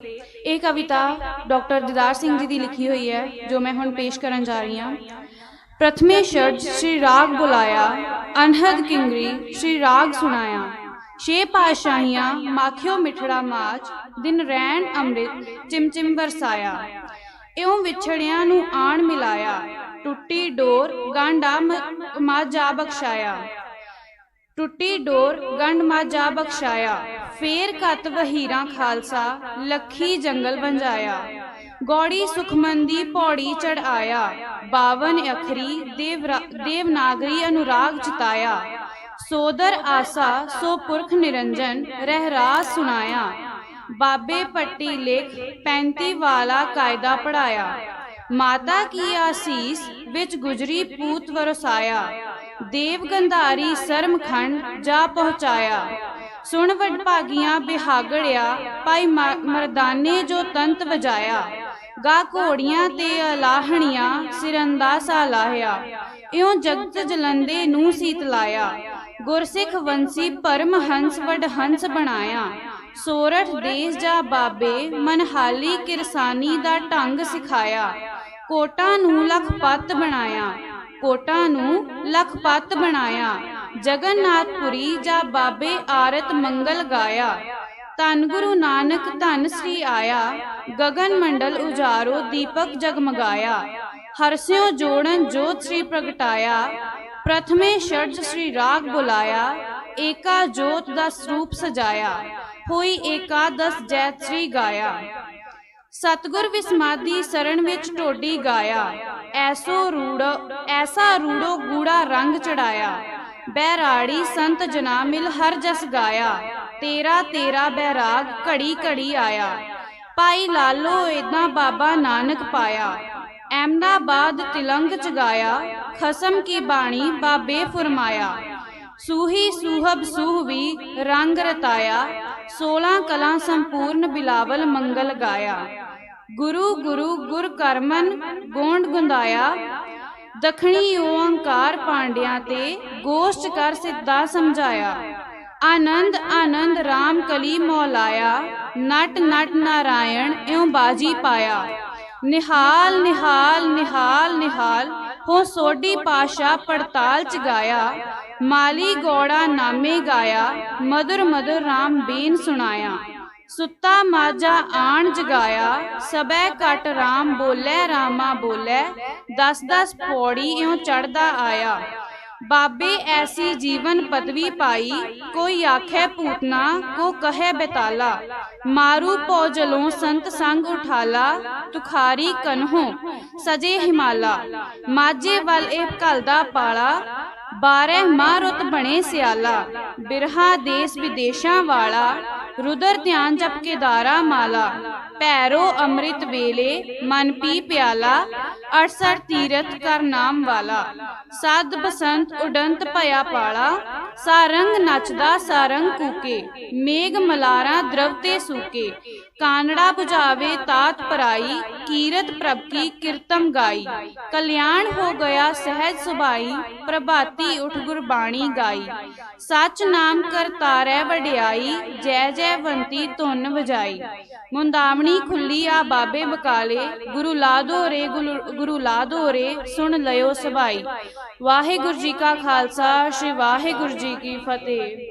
ਇਹ ਕਵਿਤਾ ਡਾਕਟਰ ਦਿਦਾਰ ਸਿੰਘ ਜੀ ਦੀ ਲਿਖੀ ਹੋਈ ਹੈ, ਜੋ ਮੈਂ ਹੁਣ ਪੇਸ਼ ਕਰਨ ਜਾ ਰਹੀ ਹਾਂ। ਪ੍ਰਥਮੇ ਸ਼ਰਜ ਸ਼੍ਰੀ ਰਾਗ ਬੁਲਾਇਆ, ਅਨਹਦ ਕਿੰਗਰੀ ਸ਼੍ਰੀ ਰਾਗ ਸੁਣਾਇਆ। ਛੇ ਪਾਤਸ਼ਾਹੀਆਂ, ਮਾਖਿਓ ਮਿਠੜਾ ਮਾਚ ਦਿਨ ਰੈਣ ਅੰਮ੍ਰਿਤ, ਚਿਮਚਿਮ ਵਰਸਾਇਆ। ਇਉਂ ਵਿਛੜਿਆਂ ਨੂੰ ਆਣ ਮਿਲਾਇਆ, ਟੁੱਟੀ ਡੋਰ ਗਾਂਡਾ ਮਾਜਾ ਬਖਸ਼ਾਇਆ। ਟੁੱਟੀ ਡੋਰ ਗੰਢ ਮਾਜਾ ਬਖਸ਼ਾਇਆ। ਫੇਰ ਕਤ ਵਹੀਰਾਂ ਖਾਲਸਾ, ਲੱਖੀ ਜੰਗਲ ਵੰਜਾਇਆ। ਗੌੜੀ ਸੁਖਮੰਦੀ ਪੌੜੀ ਚੜ ਆਇਆ। 52 ਅਖਰੀ ਦੇਵਨਾਗਰੀ ਅਨੁਰਾਗ ਜਿਤਾਇਆ। ਸੋਦਰ ਆਸਾ, ਸੋ ਪੁਰਖ ਨਿਰੰਜਨ ਰਹਿਰਾਸ ਸੁਣਾਇਆ। ਬਾਬੇ ਪੱਟੀ ਲਿਖ 35 ਵਾਲਾ ਕਾਇਦਾ ਪੜਾਇਆ ਮਾਤਾ ਕੀ ਆਸੀਸ, ਵਿੱਚ ਗੁਜਰੀ ਪੂਤ ਵਰਸਾਇਆ। ਦੇਵ ਗੰਧਾਰੀ ਸਰਮਖੰਡ ਜਾ ਪਹੁੰਚਾਇਆ। ਸੁਣ ਵਡਭਾਗੀਆਂ ਬਿਹਾਗੜਿਆ ਭਾਈ ਮਰਦਾਨੇ ਜੋ ਤੰਤ ਵਜਾਇਆ। ਗਾ ਘੋੜੀਆਂ ਤੇ ਅਲਾਹਣੀਆਂ ਸਿਰੰਦਾ ਲਾਹਿਆ। ਇਉਂ ਜਗਤ ਜਲੰਦੇ ਨੂੰ ਸੀਤ ਲਾਇਆ। ਗੁਰਸਿੱਖ ਵੰਸੀ ਪਰਮ ਹੰਸ ਵਡ ਹੰਸ ਬਣਾਇਆ। ਸੋਰਠ ਦੇਸ ਜਾ ਬਾਬੇ, ਮਨਹਾਲੀ ਕਿਰਸਾਨੀ ਦਾ ਢੰਗ ਸਿਖਾਇਆ। ਕੋਟਾਂ ਨੂੰ ਲਖਪਤ ਬਣਾਇਆ। ਕੋਟਾਂ ਨੂੰ ਲਖਪਤ ਬਣਾਇਆ। ਜਗਨਨਾਥਪੁਰੀ ਜਾ ਬਾਬੇ ਆਰਤ ਮੰਗਲ ਗਾਇਆ। ਧੰਨ ਗੁਰੂ ਨਾਨਕ ਧੰਨ ਸ੍ਰੀ ਆਇਆ। ਗਗਨ ਮੰਡਲ ਉਜਾਰੋ, ਦੀਪਕ ਜਗਮਗਾਇਆ। ਹਰਸਿਓ ਜੋੜਨ ਜੋਤ ਸ੍ਰੀ ਪ੍ਰਗਟਾਇਆ। ਪ੍ਰਥਮੇ ਸ਼ਰਜ ਸ੍ਰੀ ਰਾਗ ਬੁਲਾਇਆ। ਏਕਾ ਜੋਤ ਦਾ ਸਰੂਪ ਸਜਾਇਆ। ਹੋਈ ਏਕਾਦਸ ਜੈਤ ਸ੍ਰੀ ਗਾਇਆ। ਸਤਗੁਰ ਵਿਸਮਾਦੀ ਸਰਣ ਵਿੱਚ ਟੋਡੀ ਗਾਇਆ। ਐਸੋ ਰੂੜ, ਐਸਾ ਰੂੜੋ ਗੂੜਾ ਰੰਗ ਚੜਾਇਆ। ਬੈਰਾੜੀ ਸੰਤ ਜਨਾ ਮਿਲ ਹਰ ਜਸ ਗਾਇਆ। ਤੇਰਾ ਤੇਰਾ ਬੈਰਾਗ ਘੜੀ ਘੜੀ ਆਇਆ। ਭਾਈ ਲਾਲੋ, ਏਦਾਂ ਬਾਬਾ ਨਾਨਕ ਪਾਇਆ। ਅਹਿਮਦਾਬਾਦ ਤਿਲੰਗ ਚ ਗਾਇਆ। ਖਸਮ ਕੀ ਬਾਣੀ ਬਾਬੇ ਫਰਮਾਇਆ। ਸੂਹੀ ਸੂਹਬ ਸੂਹ ਵੀ ਰੰਗ ਰਤਾਇਆ। 16 ਕਲਾ ਸੰਪੂਰਨ ਬਿਲਾਵਲ ਮੰਗਲ ਗਾਇਆ। ਗੁਰੂ ਗੁਰੂ ਗੁਰ ਕਰਮਨ ਗੋਂਡ ਗੁੰਦਾਇਆ। ਦਖਣੀ ਓੰਕਾਰ ਪਾਂਡਿਆਂ ਤੇ ਗੋਸ਼ਟ ਕਰ ਸਿੱਧਾ ਸਮਝਾਇਆ। ਆਨੰਦ ਆਨੰਦ RAM ਕਲੀ ਮੌਲਾਇਆ, ਨਟ ਨਟ ਨਾਰਾਇਣ ਇਉ ਬਾਜੀ ਪਾਇਆ। ਨਿਹਾਲ ਨਿਹਾਲ ਨਿਹਾਲ ਨਿਹਾਲ, ਹੋ ਸੋਢੀ ਪਾਸ਼ਾ ਪੜਤਾਲ ਚ ਗਾਇਆ। ਮਾਲੀ ਗੋੜਾ ਨਾਮੇ ਗਾਇਆ ਮధుਰ ਮధుਰ RAM ਬੀਨ ਸੁਣਾਇਆ। ਸੁੱਤਾ ਮਾਜਾ ਆਣ ਜਗਾਇਆ, ਸਬੈ ਘਟ RAM ਬੋਲੇ, ਰਾਮਾ ਬੋਲੇ ਦਸ ਦਸ ਪੌੜੀ ਇਉ ਚੜਦਾ ਆਇਆ। ਬਾਬੇ ਐਸੀ ਜੀਵਨ ਪਦਵੀ ਪਾਈ, ਕੋਈ ਆਖੇ ਪੂਤਨਾ ਕੋ ਕਹੇ ਬੇਤਾਲਾ। ਮਾਰੂ ਪੌਜਲੋਂ ਸੰਤ ਸੰਗ ਉਠਾਲਾ, ਤੁਖਾਰੀ ਕਨਹੋ ਸਜੇ ਹਿਮਾਲਾ। ਮਾਝੇ ਵੱਲ ਇਹ ਘਲਦਾ ਪਾਲਾ ਬਾਰੇ ਮਾਹ ਰੁੱਤ ਬਣੇ ਸਿਆਲਾ। ਬਿਰਹਾ ਦੇਸ ਵਿਦੇਸ਼ਾਂ ਵਾਲਾ ਰੁਦਰ ਧਿਆਨ ਜਪ ਕੇ ਮਾਲਾ ਪੈਰੋ ਅੰਮ੍ਰਿਤ ਵੇਲੇ, ਮਨ ਪੀ ਪਿਆਲਾ 68 ਤੀਰਥ ਕਰ ਨਾਮ ਵਾਲਾ ਸਦ ਬਸੰਤ ਉਡੰਤ ਭਇਆ ਪਾਲਾ ਸਾਰੰਗ ਨੱਚਦਾ ਸਾਰੰਗ ਕੂਕੇ, ਮੇਘ ਮਲਾਰਾ ਦਰਵ ਤੇ ਸੂਕੇ। ਕਾਨੜਾ 부ਝਾਵੇ ਤਾਤ ਪਰਾਈ, ਕੀਰਤ ਪ੍ਰਭ ਕੀ ਕੀਰਤਮ ਗਾਈ। ਕਲਿਆਣ ਹੋ ਗਿਆ ਸਹਿਜ ਸੁਭਾਈ, ਪ੍ਰਭਾਤੀ ਉਠ ਗੁਰਬਾਣੀ ਗਾਈ। ਸਚ ਨਾਮ ਕਰਤਾਰੈ ਵਡਿਆਈ, ਜੈ ਜੈ ਵੰਤੀ ਧੁਨ ਵਜਾਈ। ਮੁੰਦਾਵਣੀ ਖੁੱਲੀ ਆ ਬਾਬੇ ਬਕਾਲੇ, ਗੁਰੂ ਲਾਦੋ ਰੇ ਗੁਰੂ- ਗੁਰੂ ਲਾਦੋ ਰੇ, ਸੁਣ ਲਿਓ ਸਭਾਈ। ਵਾਹਿਗੁਰੂ ਜੀ ਕਾ ਖਾਲਸਾ, ਸ੍ਰੀ ਵਾਹਿਗੁਰੂ ਜੀ ਕੀ ਫਤਿਹ।